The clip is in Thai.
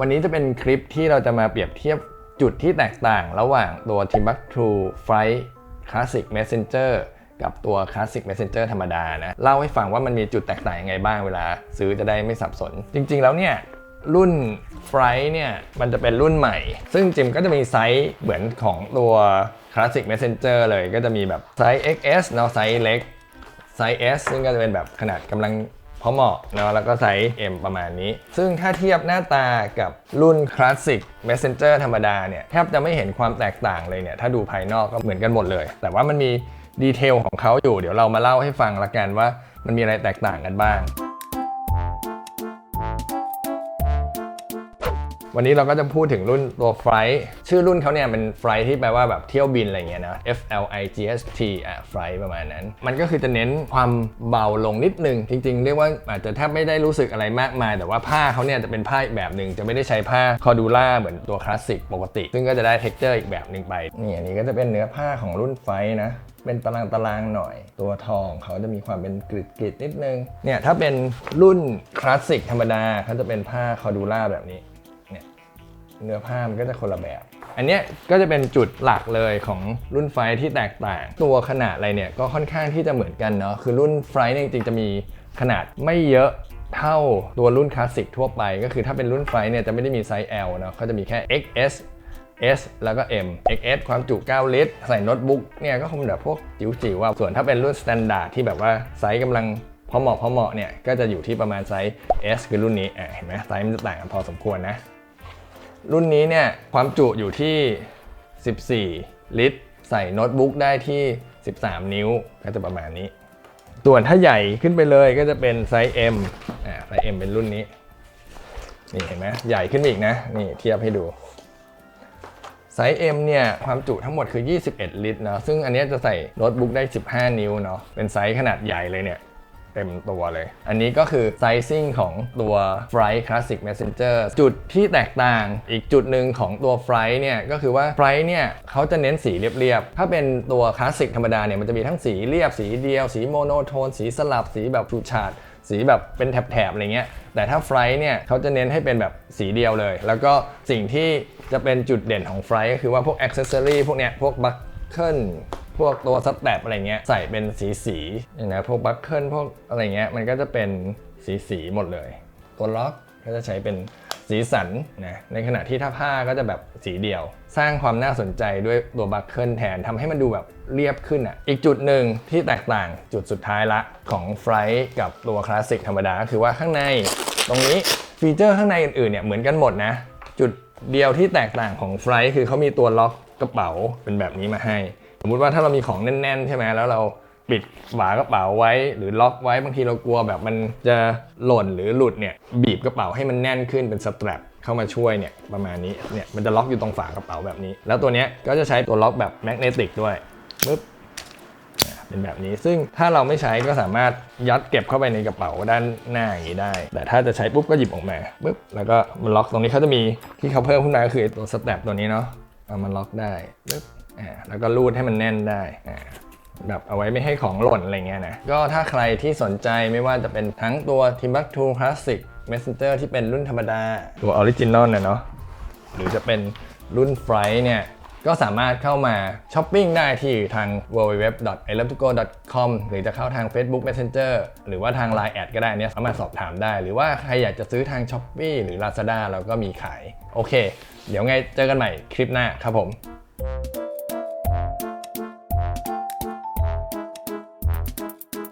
วันนี้จะเป็นคลิปที่เราจะมาเปรียบเทียบจุดที่แตกต่างระหว่างตัว Timbuktu Flight Classic Messenger กับตัว Classic Messenger ธรรมดานะ เล่าให้ฟังว่ามันมีจุดแตกต่างยังไงบ้างเวลา ซื้อจะได้ไม่สับสน จริง ๆ แล้วเนี่ย รุ่น Flight เนี่ย มันจะเป็นรุ่นใหม่ ซึ่งจิมก็จะมีไซส์เหมือนของตัว Classic Messenger เลยก็จะมีแบบไซส์ XS เนาะไซส์เล็กไซส์ S ซึ่งก็จะเป็นแบบขนาดกำลัง พอเหมาะเนาะแล้วก็ไซส์ M ประมาณนี้ ซึ่งถ้าเทียบหน้าตากับรุ่นคลาสสิก Messenger ธรรมดาเนี่ยแทบจะไม่เห็นความแตกต่างเลยเนี่ยถ้าดูภายนอกก็เหมือนกันหมดเลย แต่ว่ามันมีดีเทลของเขาอยู่ เดี๋ยวเรามาเล่าให้ฟังละกันว่ามันมีอะไรแตกต่างกันบ้าง วันนี้เราก็จะพูดถึงรุ่นตัวไฟล์ชื่อรุ่นเขาเนี่ยเป็นไฟล์ที่แปลว่าแบบเที่ยวบินอะไรเงี้ยนะ F L I G S T อะไฟล์ประมาณนั้น มันก็คือจะเน้นความเบาลงนิดนึง จริง ๆ เรียกว่าอาจจะแทบไม่ได้รู้สึกอะไรมากมาย แต่ว่าผ้าเขาเนี่ยจะเป็นผ้าอีกแบบหนึ่งจะไม่ได้ใช้ผ้าคอดูล่าเหมือนตัวคลาสสิกปกติ ซึ่งก็จะได้เท็กเจอร์อีกแบบหนึ่งไปนี่อันนี้ก็จะเป็นเนื้อผ้าของรุ่นไฟล์นะเป็นตารางตารางหน่อย ตัวทองเขาจะมีความเป็นกริดกริดนิดนึงเนี่ยถ้าเป็นรุ่นคลาสสิกธรรมดาเขาจะเป็นผ้าคอดูล่าแบบนี้ เนื้อผ้ามันก็จะคนละแบบ อันเนี้ยก็จะเป็นจุดหลักเลยของรุ่นไฟที่แตกต่าง ตัวขนาดอะไรเนี่ยก็ค่อนข้างที่จะเหมือนกันเนาะคือรุ่นไฟเนี่ยจริงๆจะมีขนาดไม่เยอะเท่าตัวรุ่นคลาสสิกทั่วไป ก็คือถ้าเป็นรุ่นไฟเนี่ยจะไม่ได้มีไซส์ L เนาะเขาจะมีแค่ XS S แล้วก็ M XS ความจุ 9 ลิตร ใส่โน้ตบุ๊กเนี่ยก็คงแบบพวกจิ๋วๆว่า ส่วนถ้าเป็นรุ่นสแตนดาร์ดที่แบบว่าไซส์กำลังพอเหมาะพอเหมาะเนี่ยก็จะอยู่ที่ประมาณไซส์ S คือรุ่นนี้อะเห็นไหมไซส์มันจะต่างกันพอสมควรนะ รุ่นนี้เนี่ยความจุอยู่ที่ 14 ลิตร ใส่โน้ตบุ๊กได้ที่ 13 นิ้วก็จะประมาณนี้ ส่วนถ้าใหญ่ขึ้นไปเลยก็จะเป็นไซส์ M อ่าไซส์ M เป็นรุ่นนี้ นี่เห็นไหมใหญ่ขึ้นอีกนะ นี่เทียบให้ดูไซส์ M เนี่ยความจุทั้งหมดคือ 21 ลิตรเนาะซึ่งอันนี้จะใส่โน้ตบุ๊กได้ 15 นิ้วเนาะเป็นไซส์ขนาดใหญ่เลยเนี่ย เต็มตัวเลย อันนี้ก็คือไซซิ่งของตัว Flight Classic Messenger จุดที่แตกต่างอีกจุดหนึ่งของตัว Flight เนี่ยก็คือว่า Flight เนี่ยเขาจะเน้นสีเรียบๆ ถ้าเป็นตัวคลาสสิกธรรมดาเนี่ยมันจะมีทั้งสีเรียบสีเดียว สีโมโนโทน สีสลับสีแบบชูชาดสีแบบเป็นแถบๆอะไรเงี้ย แต่ถ้าไฟล์เนี่ยเขาจะเน้นให้เป็นแบบสีเดียวเลย แล้วก็สิ่งที่จะเป็นจุดเด่นของไฟล์ก็คือว่าพวกอ็อกเซสซอรี่พวกเนี้ยพวกบัคเกิล พวกตัวสแตปอะไรเงี้ยใส่เป็นสีสีอย่างนะพวกบัคเกิลพวกอะไรเงี้ยมันก็จะเป็นสีสีหมดเลย ตัวล็อกก็จะใช้เป็นสีสันนะในขณะที่ถ้าผ้าก็จะแบบสีเดียว สร้างความน่าสนใจด้วยตัวบัคเกิลแทนทำให้มันดูแบบเรียบขึ้นอะอีกจุดหนึ่งที่แตกต่างจุดสุดท้ายละของไฟล์กับตัวคลาสสิกธรรมดาก็คือว่าข้างในตรงนี้ฟีเจอร์ข้างในอื่นๆเนี่ยเหมือนกันหมดนะ จุดเดียวที่แตกต่างของไฟล์คือเขามีตัวล็อกกระเป๋าเป็นแบบนี้มาให้ มมุติว่าถ้าเรามีของแน่นๆ ใช่ไหมแล้วเราปิดฝากระเป๋าไว้ หรือล็อกไว้บางทีเรากลัวแบบมันจะหล่นหรือหลุดเนี่ยบีบกระเป๋าให้มันแน่นขึ้นเป็นสแตรปเข้ามาช่วยเนี่ยประมาณนี้เนี่ยมันจะล็อกอยู่ตรงฝากระเป๋าแบบนี้ แล้วตัวเนี้ยก็จะใช้ตัวล็อกแบบแมกเนติกด้วยปึ๊บเป็นแบบนี้ซึ่งถ้าเราไม่ใช้ก็สามารถยัดเก็บเข้าไปในกระเป๋าด้านหน้าอย่างนี้ได้ แต่ถ้าจะใช้ปุ๊บก็หยิบออกมาปึ๊บแล้วก็มันล็อกตรงนี้เขาจะมีที่เขาเพิ่มขึ้นมาก็คือตัวสแตรปตัวนี้เนาะเอามันล็อกได้ปึ๊บ อ่าแล้วก็รูดให้มันแน่นได้อ่าแบบเอาไว้ไม่ให้ของหล่นอะไรเงี้ยนะ ก็ถ้าใครที่สนใจไม่ว่าจะเป็นทั้งตัว Timbuktu Classic Messenger ที่เป็นรุ่นธรรมดา ตัวออริจินอลเนะเนาะหรือจะเป็นรุ่น Flight เนี่ย ก็สามารถเข้ามาช้อปปิ้งได้ที่ทาง w w w e l e v e t o g o c o m หรือจะเข้าทาง Facebook Messenger หรือว่าทาง Line แอดก็ได้เนี่ยสามารถสอบถามได้ หรือว่าใครอยากจะซื้อทาง s h อ p e e หรือ Lazada เราก็มีขาย โอเค เดี๋ยวไงเจอกันใหม่คลิปหน้าครับผม